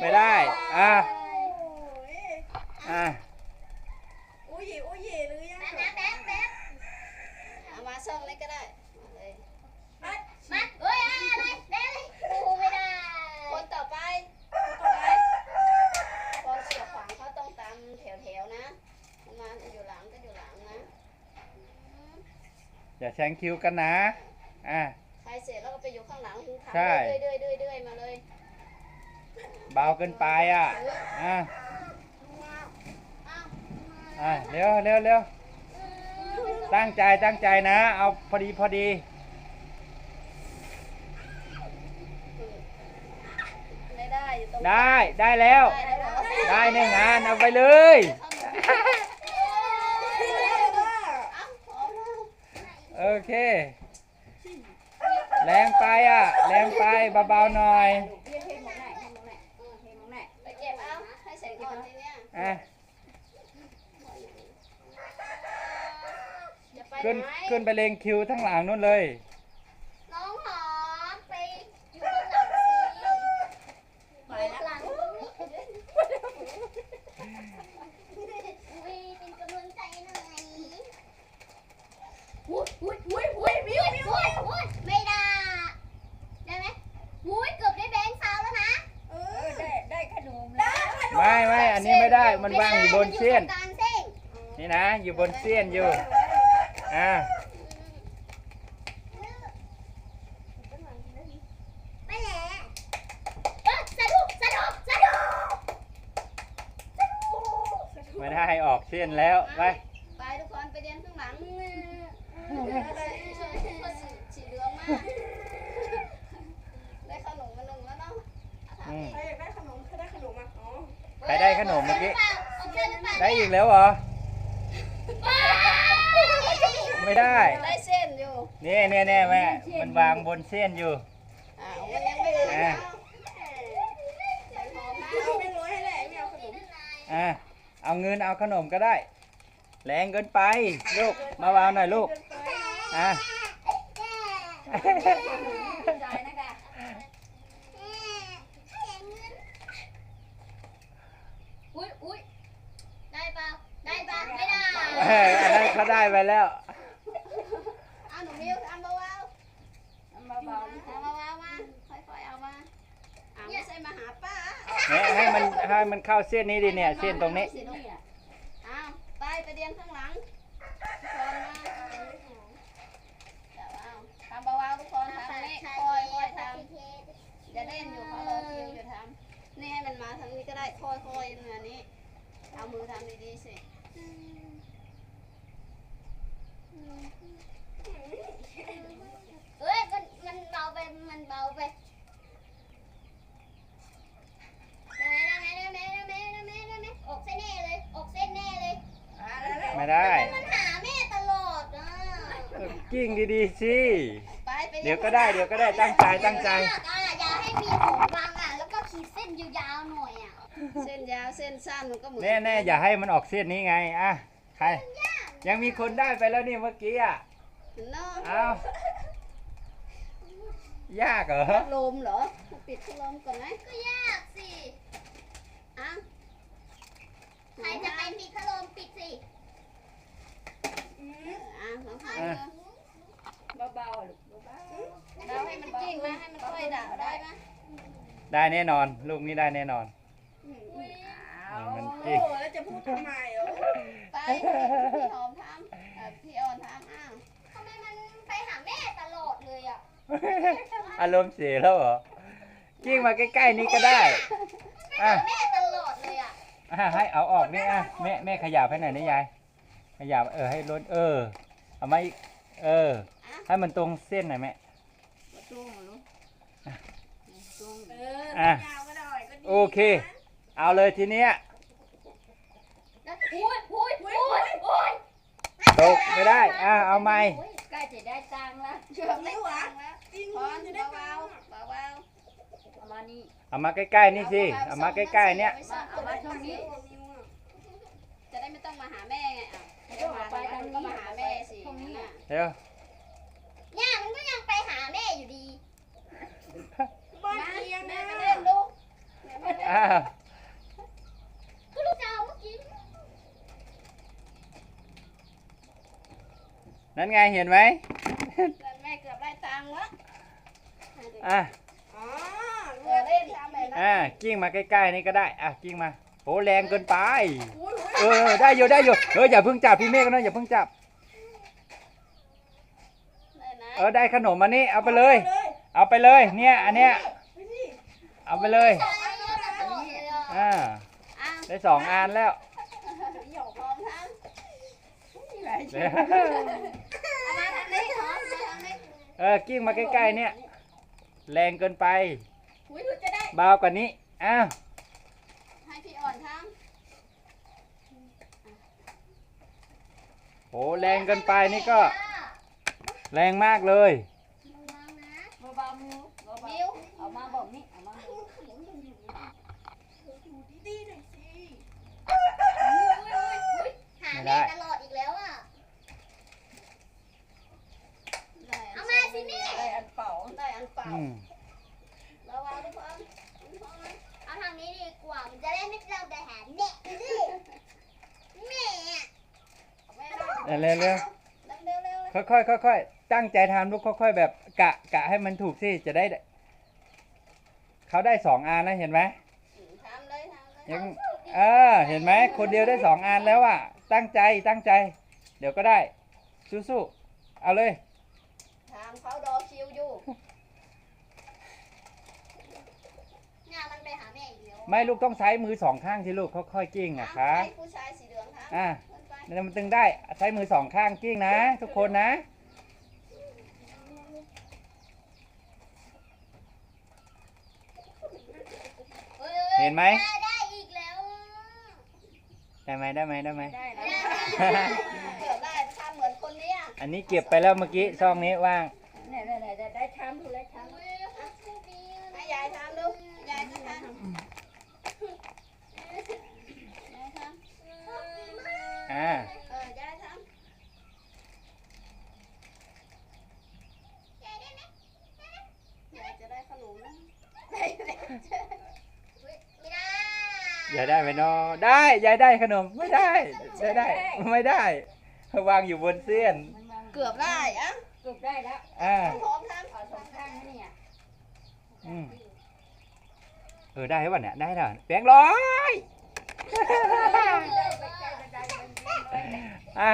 ไม่ได้ อะ อะอุ้ยอุ้ยหรือยังแป๊บแป๊บแป๊บเอามาซ่องเล็กก็ได้มาเลยมาเฮ้ยอะไรเร็วเลยโอ้ไม่ได้ คนต่อไปต่อไปคนเสียบขวางเขาต้องตามแถวๆนะประมาณอยู่หลังก็อยู่หลังนะ อย่าแซงคิวกันนะ อะใครเสร็จแล้วก็ไปอยู่ข้างหลังทำใช่เรื่อยๆเรื่อยๆเรื่อยๆมาเลย เบาเกินไปอะอะอะเร็วเร็วเร็วตั้งใจตั้งใจนะ เอาพอดีพอดีไม่ได้อยู่ตรงได้ได้แล้ว ได้แล้วเหรอได้หนึ่งงานเอาไปเลยเอาเอาแล้วโอเค แรงไปอะ แรงไปเบาๆหน่อย ไปเก็บเอาให้เสร็จก่อนทีเนี้ย อะจะไปขึ้นไหนขึ้นไปเลงคิวทั้งหลังนู่นเลย น้องหอมไปอยู่ข้างหลังสิไปหลังวีเป็นกำลังใจหน่อยอุ้ยอุ้ยอุ้ยอุ้ยวิววิวอุ้ยไม่ได้ ได้ไหมอุ้ยเกือบได้แบงค์ซาวแล้วนะ เออได้ได้ขนมแล้ว ไม่ไม่อันนี้ไม่ได้มันวางอยู่บนเส้นมัอยู่ตรงกลางเส้นนี่นะ อยู่บนเส้นอยู่ อะไปแหละเอ้ยสะดุกสะดุกสะดุกไม่ได้ออกเส้นแล้ว ไป ไปทุกคนไปเรียนข้างหลังสีเหลืองมาก ได้ขนมมาหนึ่งแล้วเนาะอืม ใครอยากได้ขนมใครได้ขนมอะอ๋อ ใครได้ขนมเมื่อกี้ เได้อีกแล้วเหรอ ไม่ได้ ได้เส้นอยู่นี่เนี่ยเนี่ยแม่ มันวางบนเส้นอยู่อ้าวมันยังไม่ถึงอะใส่หอมมาเอาเป็นร้อยให้แหละไม่เอาขนมอะเอาเงินเอาขนมก็ได้ แรงเกินไปลูก มาวางหน่อยลูก อะอุ้ยอุ้ยได้เปล่าได้เปล่าไม่ได้ เอ้ยอันนั้น เขาได้ไปแล้ว เอาหนูมิวทำเบาๆทำเบาๆทำเบาๆมาค่อยๆเอามาอ่าไม่ใช่มาหาป้าเนี่ยให้มันให้มันเข้าเส้นนี้ดิเนี่ยเส้นตรงนี้อ้าวไปไปเรียนข้างหลังทุกคนมาเดี๋ยวเอาทำเบาๆทุกคนทำนี่ค่อยๆทำอย่าเล่นอยู่เขารอคิวอยู่ทำนี่ให้มันมาทางนี้ก็ได้ค่อยๆเนื้อนี้เอามือทำดีๆสิ เอ้ยมันมันเบาไปมันเบาไปได้ไหมได้ไหมได้ไหมได้ไหมได้ไหมได้ไหมอกเส้นแน่เลยอกเส้นแน่เลย ไม่ได้ มันหาแม่ตลอดอะ กิ้งดีๆสิไปไปเดี๋ยวก็ได้เดี๋ยวก็ได้ตั้งใจตั้งใจ อยากอะอยากให้มีผมบางอะแล้วก็ขีดเส้นยาวๆหน่อยอะเส้นยาวเส้นสั้นมันก็เหมือนแน่ๆอย่าให้มันออกเส้นนี้ไงอะใครยังมีคนได้ไปแล้วนี่เมื่อกี้อะเนาะเอายากเหรอพัดลมเหรอปิดพัดลมก่อนไหมก็ยากสิอ้าวใครจะไปปิดพัดลมปิดสิอะลองทำอะดู เบาๆลูกเบาๆเราให้มันกิ้งนะให้มันค่อยด่าได้ไหมได้แน่นอน ลูกนี้ได้แน่นอนอ้าวมันโอ้กิ้งแล้วจะพูดทำไมเออไปพี่หอมทำเอ่อพี่ออนทำอ้าวทำไมมันไปหาแม่ตลอดเลยอะอารมณ์เสียแล้วเหรอกิ้งมาใกล้ๆนี่ก็ได้ไปอะหาแม่ตลอดเลยอะอะให้เอาออกนี่อะแม่แม่ขยับให้หน่อยนี่ยายขยับเออให้ล้นเออเอามาอีกเออ ให้มันตรงเส้นหน่อยแม่มาตุ้งมาลูกตุ้งเอออะ ยาวก็ได้ก็ดีโอเค เอาเลยทีเนี้ยแล้วอุ้ยอุ้ยอุ้ยอุ้ยตกไม่ได้ อะเอาไหมใกล้จะได้ตังค์แล้วเชื่อได้ตังค์แล้วจริงพอนจะได้เบาเบาๆเบาๆเอามานี่เอามาใกล้ๆนี่สิเอามาใกล้ๆเนี่ยมาเอามาช่องนี้ จะได้ไม่ต้องมาหาแม่ไงอะจะมาไปทางนี้ก็มาหาแม่สิน่ะเดี๋ยวย่ามันก็ยังไปหาแม่อยู่ดีบ้านมาเอียงแม่นะไปเล่นลู นั่นไงเห็นไหมแม่เกือบได้ตังค์ละอะอ๋อเออเล่นทำแบบนั้นอะกิ้งมาใกล้ๆนี่ก็ได้อะกิ้งมาโอ้แรงเกินไปอุ้ยเออได้อยู่ได้อยู่เอออย่าเพิ่งจับพี่เมฆนะอย่าเพิ่งจับได้นะเออได้ขนมมานี่เอาไปเลยเลย เอาไปเลยเนี่ยอันเนี้ยไปสิเอาไปเลยใช่แล้วตลอดเลยอะอ่าอ้าวได้สองอันแล้วหยอกพร้อมทั้ง เออกิ้งมาใกล้ๆเนี่ย แรงเกินไป อุ้ยหนูจะได้เบากว่านี้อ้าวให้พี่อ่อนทโหแรงเกินไปนี่ก็ แรงมากเลยำเบาๆมือเบาๆนิ้วเอามาบอกนี่เอามาบอก ดูดีๆหน่อยสิ หาแม่ตลอดอีกแล้วอะ ได้ เอามาสิแม่ ได้อันเป่าได้อันเป่า อืม ระวังทุกคน เอาทางนี้ดีกว่า มันจะได้ไม่ เราแต่หาแม่ดิแม่อะไม่ได้เร็วเร็วเร็วเร็วเร็วค่อยๆค่อยๆตั้งใจทำลูกค่อยๆ แบบกะกะให้มันถูกสิจะได้ เขาได้สองอันนะเห็นไหมทำเลยทำเลยยังเออเห็นไหมคนเดียวได้สองอันแล้วอะ ตั้งใจตั้งใจ เดี๋ยวก็ได้สู้ๆเอาเลยทำเขารอคิวอยู่ เนี่ยมัน ไปหาแม่อีกแล้วไม่ลูกต้องใช้มือสองข้างที่ลูกค่อยๆกิ้งอะครับให้ผู้ชายสีเหลืองทำอะขึ้นไปแล้วมันตึงได้ใช้มือสองข้างกิ้งนะ ทุกคนนะอ้ยเห็นไหม ได้ได้อีกแล้วอะได้ไหมได้ไหมได้ไหม ได้แล้วเกือบได้ทำเหมือนคนเนี้ยอันนี้เก็บไปแล้วเมื่อกี้ช่องนี้ว่างเนี่ยเนี่ยเนี่ยได้ทำดูได้ทำ อุ้ยขอบคุณพี่ ให้ยายทำดูยายก็ทำยายทำ อ่า เออ ยายทำยายได้ไหมยายจะได้ขนมนะได้เลยอุ๊ยไม่ได้ยายได้ไหมเนาะได้ยายได้ขนมไม่ได้ได้ได้ ไม่ได้วางอยู่บนเส้นเกือบได้อะเกือบได้แล้วอ่าพร้อมทำเอาสองข้างนะเนี่ยอืมเออได้ป่ะเนี่ยได้แล้วแบงค์ร้อย อะ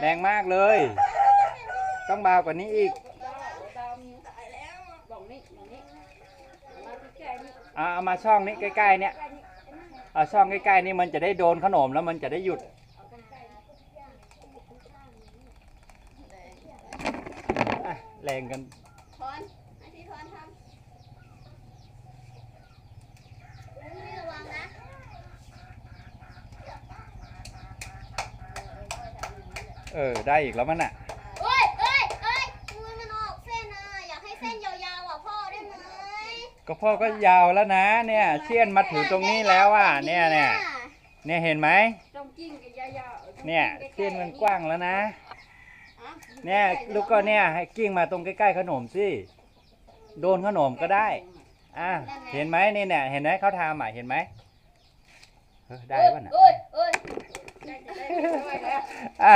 แรงมากเลย ต้องเบากว่านี้อีกตามตายแล้วบอาเอามาช่องนี้ใกล้ๆเนี่ยเอาช่องใกล้ๆนี่มันจะได้โดนขนมแล้วมันจะได้หยุด แรงกันให้พี่ทอนทำ อุ๊ยระวังนะ เออ ได้อีกแล้วมันอะ เอ้ยเอ้ยเอ้ยมือมันออกเส้นอะ อยากให้เส้นยาวๆอะพ่อได้ไหมก็พ่อก็ยาวแล้วนะ เนี่ยเสี้ยนมาถึงตรงนี้แล้วอะ เนี่ยเนี่ยเนี่ยเห็นไหมต้องกิ้งกันยาวๆเนี่ยเส้นมันกว้างแล้วนะอะเนี่ยลูกก็เนี่ยให้กิ้งมาตรงใกล้ๆขนมสิ โดนขนมก็ได้ อะ เห็นไหมนี่เนี่ย เห็นไหมเขาทำอะ เห็นไหมเออได้ป่ะน่ะเอ้ยเอ้ย อะ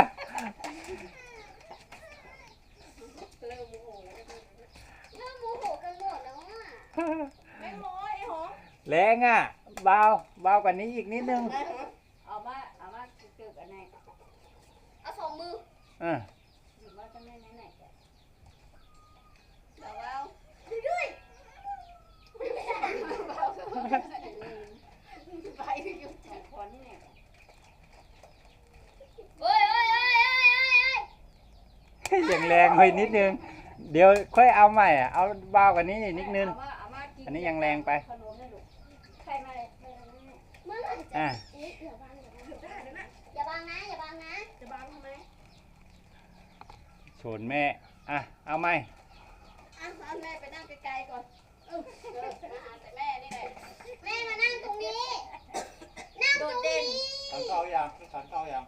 เริ่มโมโหแล้วเริ่มโมโหกันหมดแล้วอะไม่ร้อยไอ้หอมแรงอะเบาเบากว่านี้อีกนิดนึง เอามา เอามาเกือบอันไหนเอาสองมือ อะ หยิบมาตั้งไหนไหนไหน เดี๋ยวเอา ด้วย ไปอยู่ สองคนนี่เนี่ย เอ้ยเอ้ยเอ้ยเอ้ยเอ้ย เอ้ยอย่างแรงไปนิดนึง เดี๋ยวค่อยเอาใหม่อะเอาเบากว่านี้อีกนิดนึงเอามาเอามากิอันนี้ยังแรงไปขนมเลยลูกใครมาเลยใครมาเลยเมื่อไหร่จะอะอุ๊ยอย่าบังอย่าบังเกือบได้แล้วนะอย่าบังนะอย่าบังนะจะบางทำไมชนแม่อะเอาใหม่อะเอาแม่ไปนั่งไกลๆก่อนเออเออมาหาแต่แม่นี่แหละแม่มานั่งตรงนี้ นั่งตรงนี้ขันเก้ายังขันเก้ายัง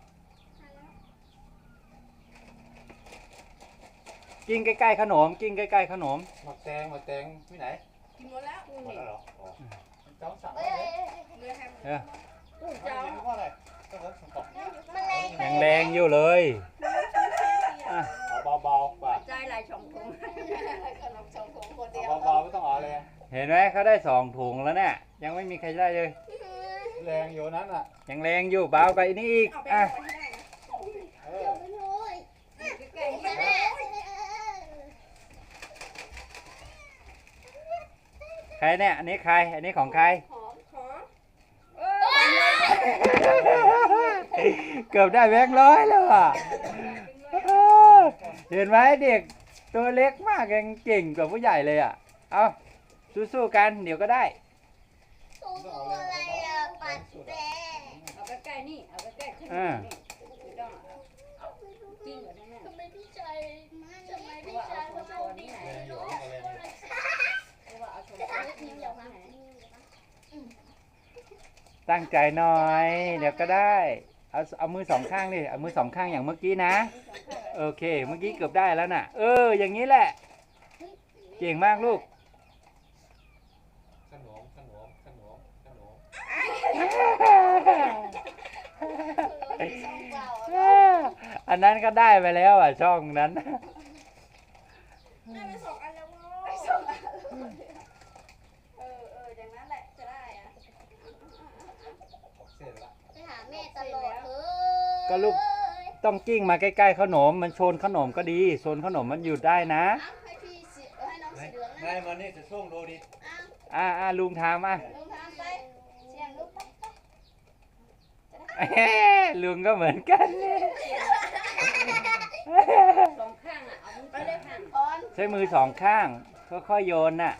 กิ้งใกล้ๆขนม กิ้งใกล้ๆขนม หมักแตงหมักแตงที่ไหนกินหมดแล้วหมดแล้วเหรออ๋อเจ้าสั่งเอ้ยเอ้ยเอ้ยเนื้อแฮมเออปู่เจ้ามันแรงไปยังแรงอยู่เลยอะเอาเบาๆป่ะใจหลายช่องถุงขนมชมผมคนเดียวเอาเบาๆไม่ต้องเอาเลยเห็นไหมเขาได้สองถุงแล้วเนี่ยยังไม่มีใครได้เลย แรงอยู่นั้นอะยังแรงอยู่เบาไปนี่อีกเอาไปอะ เอาไปให้ได้นะ เอ เดี๋ อ ยวไปเลย ใกล้ๆ แม่ นี่ ใครเนี่ย อันนี้ใคร อันนี้ของใครหอมขอเกือบได้แบงค์ร้อยแล้วอะเออเห็นไหมเด็กตัวเล็กมากยังเก่งกว่าผู้ใหญ่เลยอะ เอาสู้ๆกันเดี๋ยวก็ได้ตัวอะไรอะปัดแปะเอาใกล้ๆนี่ เอาใกล้ๆขึ้นอ่านี่ไม่ต้องเอาจริงเหรอแม่ทำไมพี่ชายทำไมพี่ชายเขาเอาดี แรงอยู่แรงอยู่ เพราะว่าเอาชม จะ พู ทำ นี่ นิ้ว เดี๋ เดี๋ ย ยว ว มา มา ตั้งใจหน่อย เดี๋ยวก็ได้ เอาเอามือสองข้างดิเอามือสองข้างอย่างเมื่อกี้นะ โอเค เมื่อกี้เกือบได้แล้วน่ะ เออ อย่างนี้แหละ เก่งมากลูกขนมขนมขนมขนมช่องเปล่าอันนั้นก็ได้ไปแล้วอะช่องนั้น ได้ไปสองอันแล้วเว้ ไป ย ส่งเออเอออย่างนั้นแหละจะได้อะ เสร็จละ ไปหาแม่ตลอดเลย ก็ลูกต้องกิ้งมาใกล้ๆขนม มันชนขนมก็ดีชนขนมมันหยุดได้นะเอาให้พี่สีเออให้น้องไหนสีเหลืองไหนนะมานี่จะส่งดูดิเอาอ่าอ่าลุงทามอะลุงทำไปเสียงลูกไปไปเอ้ลุงก็เหมือนกันสองข้างอะ เอามือไปเลยข้างก่อนใช้มือสองข้างค่อยๆโยนน่ะ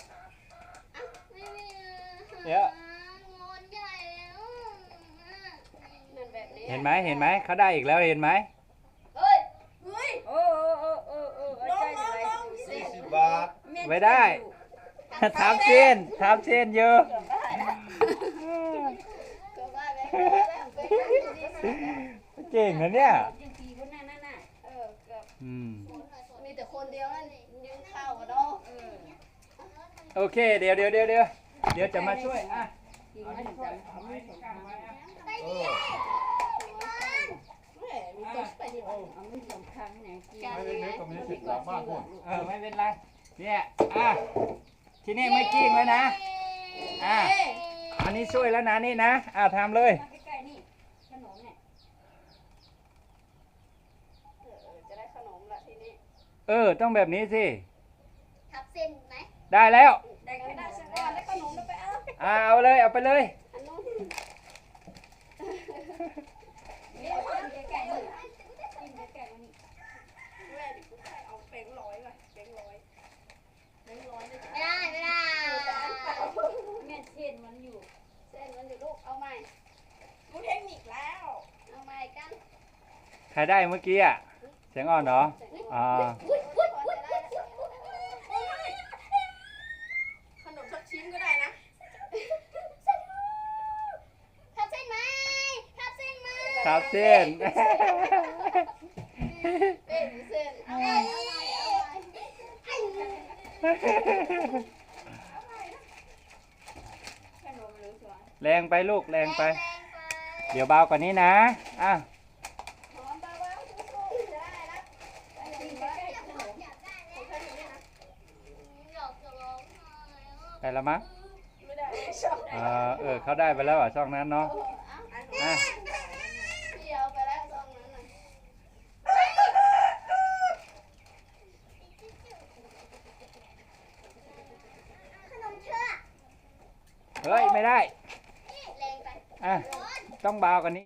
ไม่มี เดี๋ยว งอนใหญ่แล้ว นั่นแบบนี้ เห็นไหมเห็นไหมเขาได้อีกแล้วเห็นไหมเฮ้ยเฮ้ยโอ้โอ้โอ้โอ้โอ้เอาใจอะไรสี่สิบบาทแม่ไม่ได้ทับเส้นทับเส้นเยอะเกือบได้เกือบได้แบงค์ร้อยแล้วไปนั่งดีๆสิเก่งนะเนี่ยยังตีคนนั้นน่ะน่ะเออเกือบอืมมีแต่คนเดียวนั่นยืนเข้าอะเนาะเออโอเคเดี๋ยวเดี๋ยวเดี๋ยวเดี๋ยวเดี๋ยวจะมาช่วยอะจริงมันจะเอามือสองข้าง เออ แหม่มีตัวไปดิ เอามือสองข้างเนี่ยจริงไม่เป็นไรตรงนี้สิบหลังบ้านพุ่นเออไม่เป็นไร เนี่ยอะที่นี่ไม่กิ้งแล้วนะอะอันนี้ช่วยแล้วนะนี่นะอะทำเลยมาใกล้ๆนี่ขนมเนี่ยเออจะได้ขนมละทีนี้เออต้องแบบนี้สิทับเส้นไหมได้แล้วได้ได้ก็ได้ได้สัสักกก้ก้ออนนได้ได้ขขนนมมแล้วไปเอาอะเอาเลยเอาไปเลยอันนู้นนี่เอาใกล้ๆนี่กินใกล้ๆนี่ แม่ดิกูให้เอาแบงค์ร้อยก่อนแบงค์ร้อย แบงค์ร้อยเลย ไม่ได้ไม่ได้แม่เส้นมันอยู่เส้นมันอยู่ลูกเอาใหม่กูเทคนิคแล้ว เอาใหม่กันใครได้เมื่อกี้อะ เสียงอ่อนเหรอ อ่า ขนมสักชิ้นก็ได้นะทับเส้นไหมทับเส้นไหมทับเส้นเส้นเส้นเอาใหม่เอาใหม่ ขนมหรือสวน แรงไปลูกแรงไป เดี๋ยวเบากว่านี้นะอะได้แล้วมั้งเออเออเขาได้ไปแล้วอะช่องนั้นเนาะอะ พี่เอาไปแล้วซองนั้นน่ะ ขนมเชื่อก เฮ้ยไม่ได้ แรงไป อะ ร้อน ต้องเบากว่านี้